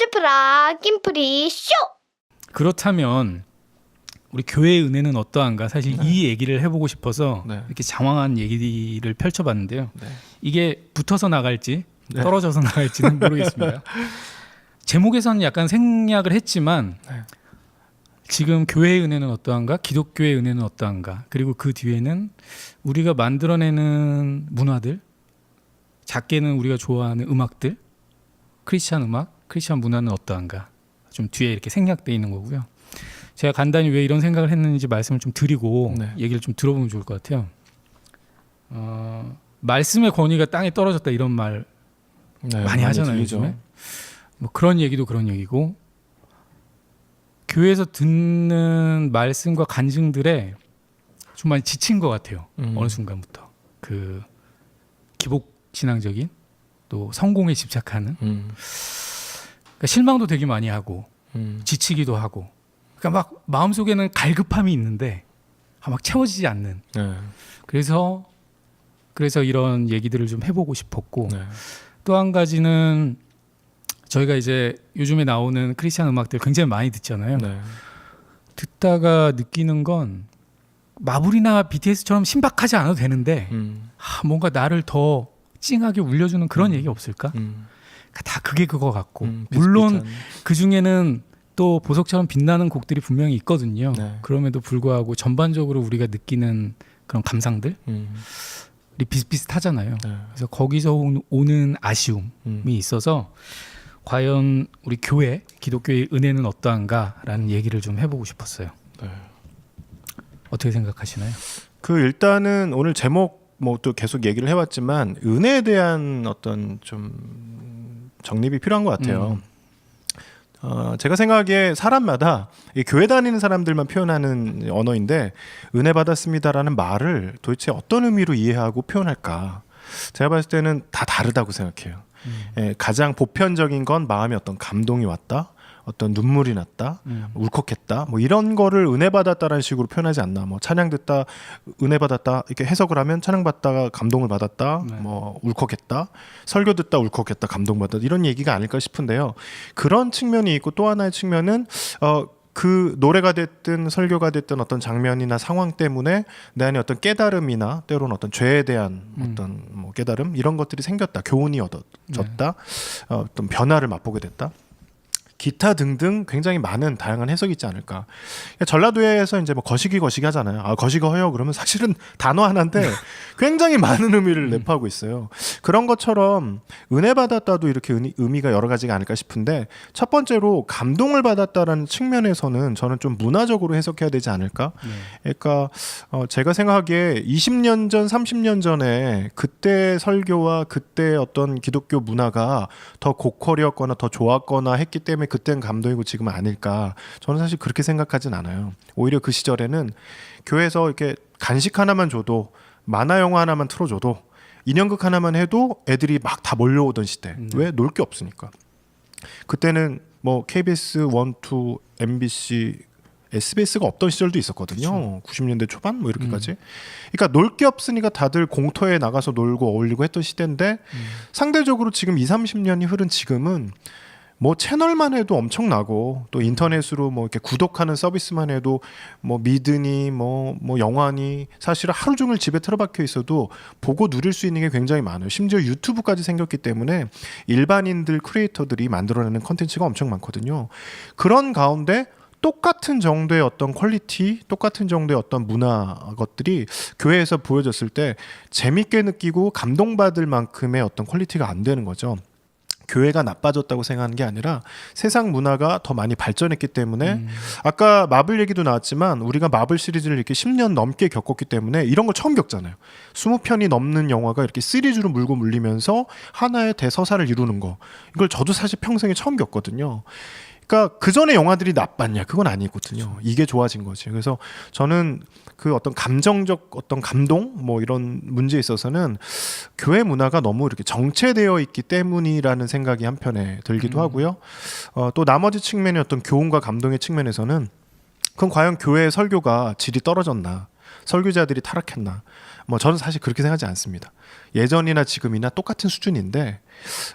쭈프라 김프리 쇼. 그렇다면 우리 교회의 은혜는 어떠한가 사실 네. 이 얘기를 해보고 싶어서 네. 이렇게 장황한 얘기를 펼쳐봤는데요. 네. 이게 붙어서 나갈지 네. 떨어져서 나갈지는 모르겠습니다. 제목에서는 약간 생략을 했지만 네. 지금 교회의 은혜는 어떠한가, 기독교의 은혜는 어떠한가, 그리고 그 뒤에는 우리가 만들어내는 문화들, 작게는 우리가 좋아하는 음악들, 크리스찬 음악, 크리스찬 문화는 어떠한가, 좀 뒤에 이렇게 생략돼 있는 거고요. 제가 간단히 왜 이런 생각을 했는지 말씀을 좀 드리고 네. 얘기를 좀 들어보면 좋을 것 같아요. 어, 말씀의 권위가 땅에 떨어졌다 이런 말 네, 많이 하잖아요, 들리죠. 요즘에. 뭐 그런 얘기도 그런 얘기고 교회에서 듣는 말씀과 간증들에 좀 많이 지친 것 같아요. 음. 어느 순간부터 그 기복 신앙적인 또 성공에 집착하는 음. 그러니까 실망도 되게 많이 하고 음. 지치기도 하고 그러니까 막 마음속에는 갈급함이 있는데 아, 막 채워지지 않는 네. 그래서 그래서 이런 얘기들을 좀 해보고 싶었고 네. 또한 가지는 저희가 이제 요즘에 나오는 크리스찬 음악들 굉장히 많이 듣잖아요. 네. 듣다가 느끼는 건 마블이나 BTS처럼 신박하지 않아도 되는데 음. 아, 뭔가 나를 더 찡하게 울려주는 그런 얘기 없을까? 음. 다 그게 그거 같고 음, 물론. 그 중에는 또 보석처럼 빛나는 곡들이 분명히 있거든요. 네. 그럼에도 불구하고 전반적으로 우리가 느끼는 그런 감상들이 음. 비슷비슷하잖아요. 네. 그래서 거기서 오- 오는 아쉬움이 음. 있어서 과연 우리 교회 기독교의 은혜는 어떠한가라는 얘기를 좀 해보고 싶었어요. 네. 어떻게 생각하시나요? 그 일단은 오늘 제목 뭐 또 계속 얘기를 해왔지만 은혜에 대한 어떤 좀 정립이 필요한 것 같아요. 음. 어, 제가 생각하기에 사람마다 이 교회 다니는 사람들만 표현하는 언어인데 은혜 받았습니다라는 말을 도대체 어떤 의미로 이해하고 표현할까? 제가 봤을 때는 다 다르다고 생각해요. 음. 예, 가장 보편적인 건 마음에 어떤 감동이 왔다, 어떤 눈물이 났다, 음. 울컥했다, 뭐 이런 거를 은혜 받았다라는 식으로 표현하지 않나. 뭐 찬양 듣다 은혜 받았다 이렇게 해석을 하면 찬양 받다가 감동을 받았다, 네. 뭐 울컥했다, 설교 듣다 울컥했다, 감동 받았다 이런 얘기가 아닐까 싶은데요. 그런 측면이 있고 또 하나의 측면은 어. 그 노래가 됐든 설교가 됐든 어떤 장면이나 상황 때문에 내 안에 어떤 깨달음이나 때로는 어떤 죄에 대한 음. 어떤 뭐 깨달음 이런 것들이 생겼다 교훈이 얻어졌다 네. 어, 어떤 변화를 맛보게 됐다 기타 등등 굉장히 많은 다양한 해석이 있지 않을까. 전라도에서 이제 뭐 거시기 거시기 하잖아요. 아 거시기 허요 그러면 사실은 단어 하나인데 굉장히 많은 의미를 내포하고 있어요. 그런 것처럼 은혜 받았다도 이렇게 의미, 의미가 여러 가지가 아닐까 싶은데 첫 번째로 감동을 받았다라는 측면에서는 저는 좀 문화적으로 해석해야 되지 않을까. 네. 그러니까 어, 제가 생각하기에 20년 전, 30년 전에 그때 설교와 그때 어떤 기독교 문화가 더 고퀄이었거나 더 좋았거나 했기 때문에 그땐 감동이고 지금은 아닐까. 저는 사실 그렇게 생각하진 않아요. 오히려 그 시절에는 교회에서 이렇게 간식 하나만 줘도 만화 영화 하나만 틀어줘도 인형극 하나만 해도 애들이 막 다 몰려오던 시대. 음. 왜놀 게 없으니까. 그때는 뭐 KBS 1, 2, MBC, SBS가 없던 시절도 있었거든요. 90년대 초반 뭐 이렇게까지. 그러니까 놀 게 없으니까 다들 공터에 나가서 놀고 어울리고 했던 시대인데 상대적으로 지금 2, 30년이 흐른 지금은 뭐 채널만 해도 엄청나고 또 인터넷으로 뭐 이렇게 구독하는 서비스만 해도 뭐 미드니 뭐뭐 영화니 사실은 하루 종일 집에 틀어박혀 있어도 보고 누릴 수 있는 게 굉장히 많아요. 심지어 유튜브까지 생겼기 때문에 일반인들 크리에이터들이 만들어내는 컨텐츠가 엄청 많거든요. 그런 가운데 똑같은 정도의 어떤 퀄리티, 똑같은 정도의 어떤 문화 것들이 교회에서 보여졌을 때 재밌게 느끼고 감동받을 만큼의 어떤 퀄리티가 안 되는 거죠. 교회가 나빠졌다고 생각하는 게 아니라 세상 문화가 더 많이 발전했기 때문에 음. 아까 마블 얘기도 나왔지만 우리가 마블 시리즈를 이렇게 10년 넘게 겪었기 때문에 이런 걸 처음 겪잖아요. 20편이 넘는 영화가 이렇게 시리즈로 물고 물리면서 하나의 대서사를 이루는 거. 이걸 저도 사실 평생에 처음 겪거든요. 그러니까 그 전에 영화들이 나빴냐? 그건 아니거든요. 이게 좋아진 거지. 그래서 저는 그 어떤 감정적 어떤 감동 뭐 이런 문제에 있어서는 교회 문화가 너무 이렇게 정체되어 있기 때문이라는 생각이 한편에 들기도 음. 하고요. 어, 또 나머지 측면의 어떤 교훈과 감동의 측면에서는 그럼 과연 교회의 설교가 질이 떨어졌나? 설교자들이 타락했나? 뭐 저는 사실 그렇게 생각하지 않습니다. 예전이나 지금이나 똑같은 수준인데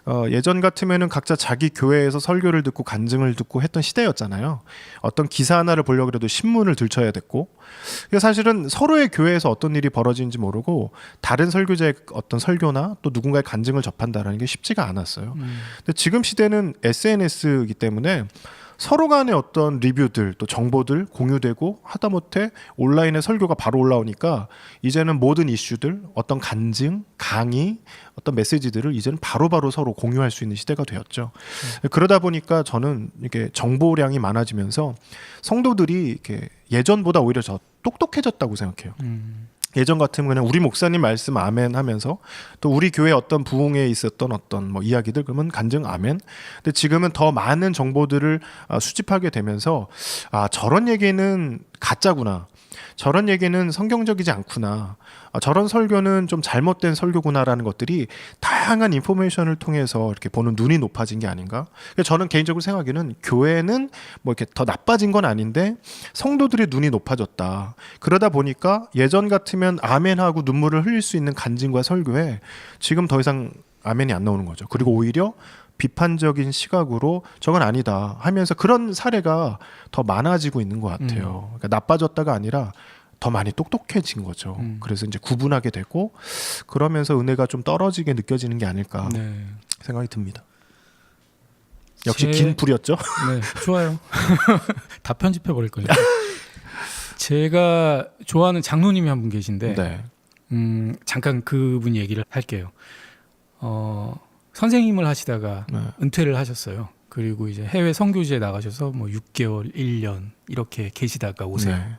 어, 예전 같으면은 각자 자기 교회에서 설교를 듣고 간증을 듣고 했던 시대였잖아요. 어떤 기사 하나를 보려고 해도 신문을 들춰야 됐고 그러니까 사실은 서로의 교회에서 어떤 일이 벌어지는지 모르고 다른 설교자의 어떤 설교나 또 누군가의 간증을 접한다라는 게 쉽지가 않았어요. 음. 근데 지금 시대는 SNS이기 때문에 서로 간의 어떤 리뷰들 또 정보들 공유되고 하다못해 온라인에 설교가 바로 올라오니까 이제는 모든 이슈들 어떤 간증 강의 어떤 메시지들을 이제는 바로바로 서로 공유할 수 있는 시대가 되었죠. 그러다 보니까 저는 이게 정보량이 많아지면서 성도들이 이렇게 예전보다 오히려 더 똑똑해졌다고 생각해요. 음. 예전 같으면 그냥 우리 목사님 말씀 아멘 하면서 또 우리 교회 어떤 부흥에 있었던 어떤 뭐 이야기들 그러면 간증 아멘. 근데 지금은 더 많은 정보들을 아, 수집하게 되면서 아 저런 얘기는 가짜구나. 저런 얘기는 성경적이지 않구나. 아, 저런 설교는 좀 잘못된 설교구나라는 것들이 다양한 인포메이션을 통해서 이렇게 보는 눈이 높아진 게 아닌가. 저는 개인적으로 생각에는 교회는 뭐 이렇게 더 나빠진 건 아닌데 성도들의 눈이 높아졌다. 그러다 보니까 예전 같으면 아멘하고 눈물을 흘릴 수 있는 간증과 설교에 지금 더 이상 아멘이 안 나오는 거죠. 그리고 오히려 비판적인 시각으로 저건 아니다 하면서 그런 사례가 더 많아지고 있는 것 같아요. 그러니까 나빠졌다가 아니라 더 많이 똑똑해진 거죠. 음. 그래서 이제 구분하게 되고 그러면서 은혜가 좀 떨어지게 느껴지는 게 아닐까 네. 생각이 듭니다. 역시 제- 긴 불이었죠. 네, 좋아요. 다 편집해 버릴 거예요. 제가 좋아하는 장로님이 한 분 계신데, 네. 음, 잠깐 그분 얘기를 할게요. 어, 선생님을 하시다가 네. 은퇴를 하셨어요. 그리고 이제 해외 선교지에 나가셔서 뭐 6개월, 1년 이렇게 계시다가 오세요. 네.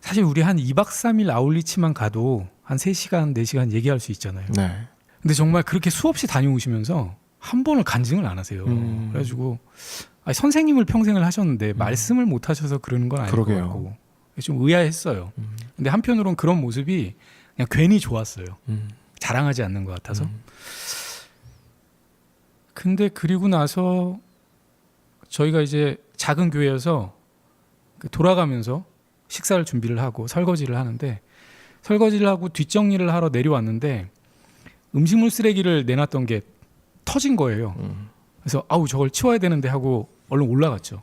사실 우리 한 2박 3일 아울리치만 가도 한 3시간, 4시간 얘기할 수 있잖아요. 네. 근데 정말 그렇게 수없이 다녀오시면서 한 번을 간증을 안 하세요. 음. 그래가지고 아니, 선생님을 평생을 하셨는데 말씀을 못 하셔서 그러는 건 아닐 그러게요. 것 같고 좀 의아했어요. 음. 근데 한편으로는 그런 모습이 그냥 괜히 좋았어요. 음. 자랑하지 않는 것 같아서. 음. 근데 그리고 나서 저희가 이제 작은 교회여서 그 돌아가면서 식사를 준비를 하고 설거지를 하는데 설거지를 하고 뒷정리를 하러 내려왔는데 음식물 쓰레기를 내놨던 게 터진 거예요. 음. 그래서 아우 저걸 치워야 되는데 하고 얼른 올라갔죠.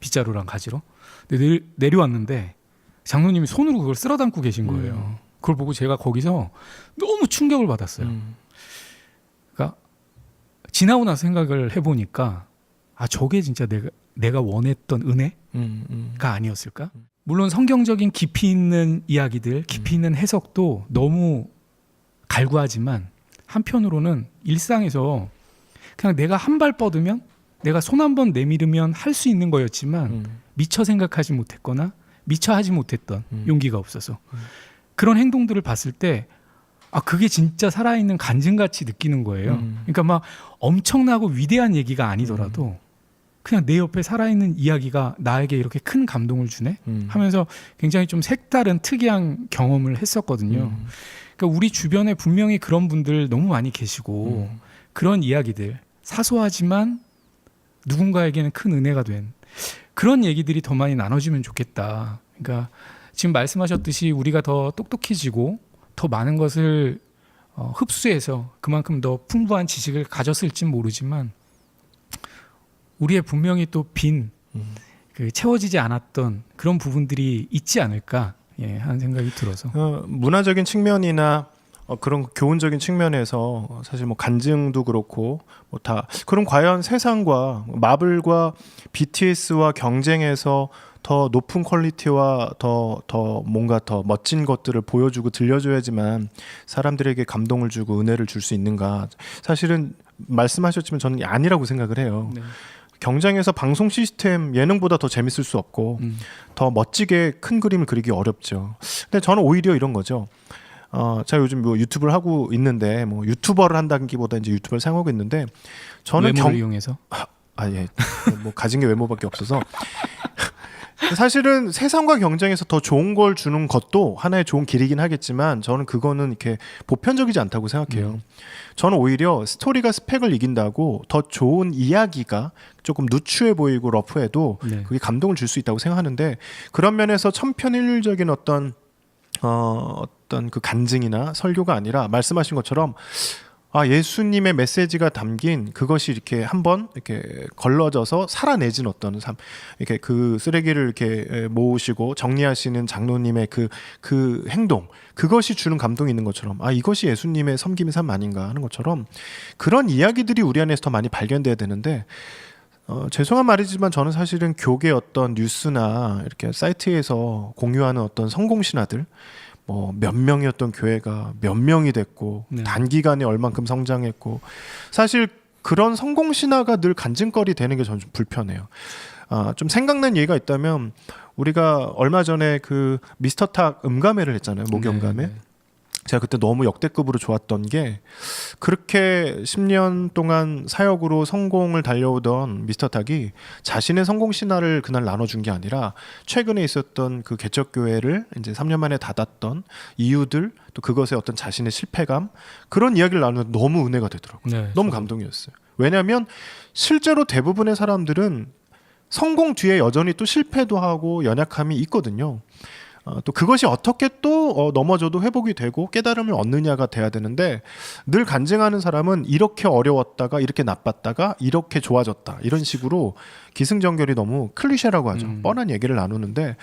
빗자루랑 가지로. 근데 내리, 내려왔는데 장로님이 손으로 그걸 쓸어 담고 계신 거예요. 음. 그걸 보고 제가 거기서 너무 충격을 받았어요. 음. 지나고 나서 생각을 해보니까 아 저게 진짜 내가 내가 원했던 은혜가 음. 음. 아니었을까? 물론 성경적인 깊이 있는 이야기들, 깊이 있는 해석도 너무 갈구하지만 한편으로는 일상에서 그냥 내가 한 발 뻗으면 내가 손 한 번 내밀으면 할 수 있는 거였지만 음. 미처 생각하지 못했거나 미처 하지 못했던 음. 용기가 없어서 음. 그런 행동들을 봤을 때 아 그게 진짜 살아있는 간증같이 느끼는 거예요. 음. 그러니까 막 엄청나고 위대한 얘기가 아니더라도 그냥 내 옆에 살아있는 이야기가 나에게 이렇게 큰 감동을 주네 음. 하면서 굉장히 좀 색다른 특이한 경험을 했었거든요. 음. 그러니까 우리 주변에 분명히 그런 분들 너무 많이 계시고 음. 그런 이야기들 사소하지만 누군가에게는 큰 은혜가 된 그런 얘기들이 더 많이 나눠지면 좋겠다. 그러니까 지금 말씀하셨듯이 우리가 더 똑똑해지고 더 많은 것을 어, 흡수해서 그만큼 더 풍부한 지식을 가졌을진 모르지만 우리의 분명히 또빈 음. 그 채워지지 않았던 그런 부분들이 있지 않을까 예, 하는 생각이 들어서 어, 문화적인 측면이나 어, 그런 교훈적인 측면에서 어, 사실 뭐 간증도 그렇고 뭐 다 그럼 과연 세상과 마블과 BTS와 경쟁해서 더 높은 퀄리티와 더 더 뭔가 더 멋진 것들을 보여주고 들려줘야지만 사람들에게 감동을 주고 은혜를 줄 수 있는가 사실은 말씀하셨지만 저는 아니라고 생각을 해요. 네. 경쟁에서 방송 시스템 예능보다 더 재밌을 수 없고 음. 더 멋지게 큰 그림을 그리기 어렵죠. 근데 저는 오히려 이런 거죠. 어, 제가 요즘 뭐 유튜브를 하고 있는데 뭐 유튜버를 한다기보다 이제 유튜브를 사용하고 있는데 저는 외모를 경 이용해서 아, 예. 뭐 가진 게 외모밖에 없어서. 사실은 세상과 경쟁에서 더 좋은 걸 주는 것도 하나의 좋은 길이긴 하겠지만 저는 그거는 이렇게 보편적이지 않다고 생각해요. 저는 오히려 스토리가 스펙을 이긴다고 더 좋은 이야기가 조금 누추해 보이고 러프해도 네. 그게 감동을 줄 수 있다고 생각하는데 그런 면에서 천편일률적인 어떤 어, 어떤 그 간증이나 설교가 아니라 말씀하신 것처럼 아 예수님의 메시지가 담긴 그것이 이렇게 한번 이렇게 걸러져서 살아내진 어떤 삶 이렇게 그 쓰레기를 이렇게 에, 모으시고 정리하시는 장로님의 그그 행동 그것이 주는 감동이 있는 것처럼 아 이것이 예수님의 섬김의 삶 아닌가 하는 것처럼 그런 이야기들이 우리 안에서 더 많이 발견돼야 되는데 어, 죄송한 말이지만 저는 사실은 교계 어떤 뉴스나 이렇게 사이트에서 공유하는 어떤 성공 신화들 뭐몇 명이었던 교회가 몇 명이 됐고 네. 단기간에 얼만큼 성장했고 사실 그런 성공 신화가 늘 간증거리 되는 게 저는 좀 불편해요. 아, 좀 생각난 얘기가 있다면 우리가 얼마 전에 그 미스터 탁 음감회를 했잖아요. 목요음감회. 네, 네. 제가 그때 너무 역대급으로 좋았던 게 그렇게 10년 동안 사역으로 성공을 달려오던 미스터 탁이 자신의 성공 신화를 그날 나눠준 게 아니라 최근에 있었던 그 개척 교회를 이제 3년 만에 닫았던 이유들 또 그것의 어떤 자신의 실패감 그런 이야기를 나누면 너무 은혜가 되더라고요. 네, 너무. 감동이었어요. 왜냐하면 실제로 대부분의 사람들은 성공 뒤에 여전히 또 실패도 하고 연약함이 있거든요. 어, 또 그것이 어떻게 또 어, 넘어져도 회복이 되고 깨달음을 얻느냐가 돼야 되는데 늘 간증하는 사람은 이렇게 어려웠다가 이렇게 나빴다가 이렇게 좋아졌다. 이런 식으로 기승전결이 너무 클리셰라고 하죠. 음. 뻔한 얘기를 나누는데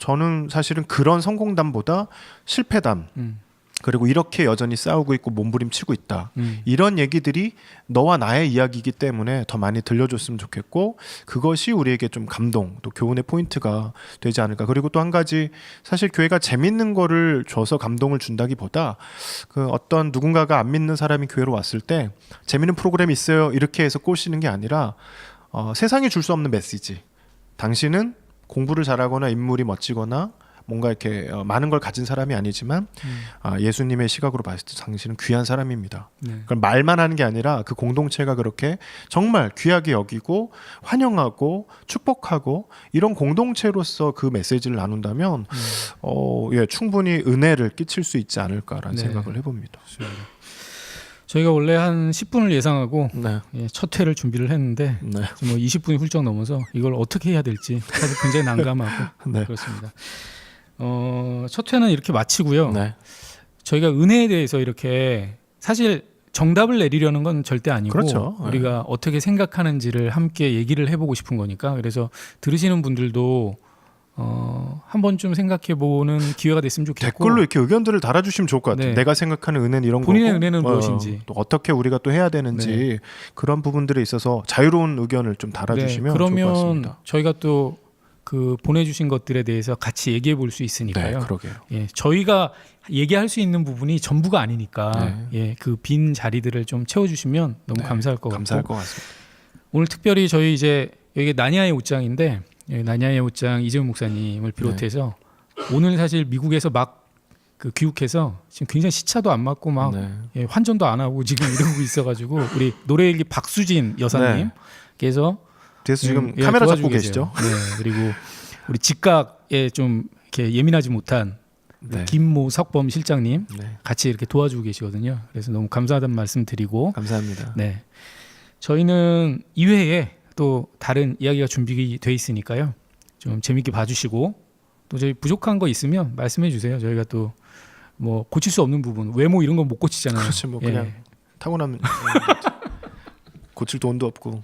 저는 사실은 그런 성공담보다 실패담 음, 그리고 이렇게 여전히 싸우고 있고 몸부림치고 있다. 음. 이런 얘기들이 너와 나의 이야기이기 때문에 더 많이 들려줬으면 좋겠고 그것이 우리에게 좀 감동 또 교훈의 포인트가 되지 않을까. 그리고 또 한 가지 사실 교회가 재밌는 거를 줘서 감동을 준다기보다 그 어떤 누군가가 안 믿는 사람이 교회로 왔을 때 재밌는 프로그램이 있어요 이렇게 해서 꼬시는 게 아니라 어, 세상이 줄 수 없는 메시지. 당신은 공부를 잘하거나 인물이 멋지거나 뭔가 이렇게 어, 많은 걸 가진 사람이 아니지만 아, 예수님의 시각으로 봤을 때 당신은 귀한 사람입니다. 네. 그걸 말만 하는 게 아니라 그 공동체가 그렇게 정말 귀하게 여기고 환영하고 축복하고 이런 공동체로서 그 메시지를 나눈다면 어, 예, 충분히 은혜를 끼칠 수 있지 않을까라는 네. 생각을 해봅니다. 저희가 원래 한 10분을 예상하고 네, 예, 첫 회를 준비를 했는데 네, 뭐 20분이 훌쩍 넘어서 이걸 어떻게 해야 될지 사실 굉장히 난감하고 네, 그렇습니다. 어, 첫 회는 이렇게 마치고요. 네. 저희가 은혜에 대해서 이렇게 사실 정답을 내리려는 건 절대 아니고 그렇죠. 네. 우리가 어떻게 생각하는지를 함께 얘기를 해보고 싶은 거니까 그래서 들으시는 분들도 어, 한 번쯤 생각해 보는 기회가 됐으면 좋겠고 댓글로 이렇게 의견들을 달아주시면 좋을 것 같아요. 네. 내가 생각하는 은혜는 이런 본인의 거고, 은혜는 어, 무엇인지. 네. 또 어떻게 우리가 또 해야 되는지 그런 부분들에 있어서 자유로운 의견을 좀 달아주시면 네, 좋을 것 그러면 같습니다. 저희가 또 그 보내주신 것들에 대해서 같이 얘기해 볼수 네, 있으니까요. 그러게요. 예, 저희가 얘기할 수 있는 부분이 전부가 아니니까 네. 예, 그 빈 자리들을 좀 채워주시면 너무 네, 감사할 것 감사할 같고 것 같습니다. 오늘 특별히 저희 이제 여기 나니아의 옷장인데 여기 나니아의 옷장 이재훈 목사님을 비롯해서 오늘 사실 미국에서 막 그 귀국해서 지금 굉장히 시차도 안 맞고 막 네. 예, 환전도 안 하고 지금 이러고 있어가지고 우리 노래일기 박수진 여사님께서 뒤에서 지금 음, 예, 카메라 잡고 계시죠? 네, 그리고 우리 직각에 좀 이렇게 예민하지 못한 네. 김모 석범 실장님 네. 같이 이렇게 도와주고 계시거든요. 그래서 너무 감사하다는 말씀 드리고 감사합니다. 네. 저희는 2회에 또 다른 이야기가 준비돼 있으니까요. 좀 재밌게 봐주시고 또 저희 부족한 거 있으면 말씀해 주세요. 저희가 또 뭐 고칠 수 없는 부분 외모 이런 건 못 고치잖아요. 그렇지 뭐 예. 그냥 타고나면 고칠 돈도 없고.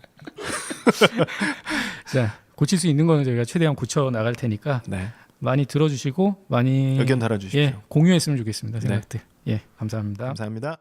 자 고칠 수 있는 거는 저희가 최대한 고쳐 나갈 테니까 네. 많이 들어주시고 많이 의견 달아주십시오. 예 공유했으면 좋겠습니다. 네. 생각들. 예 감사합니다. 감사합니다.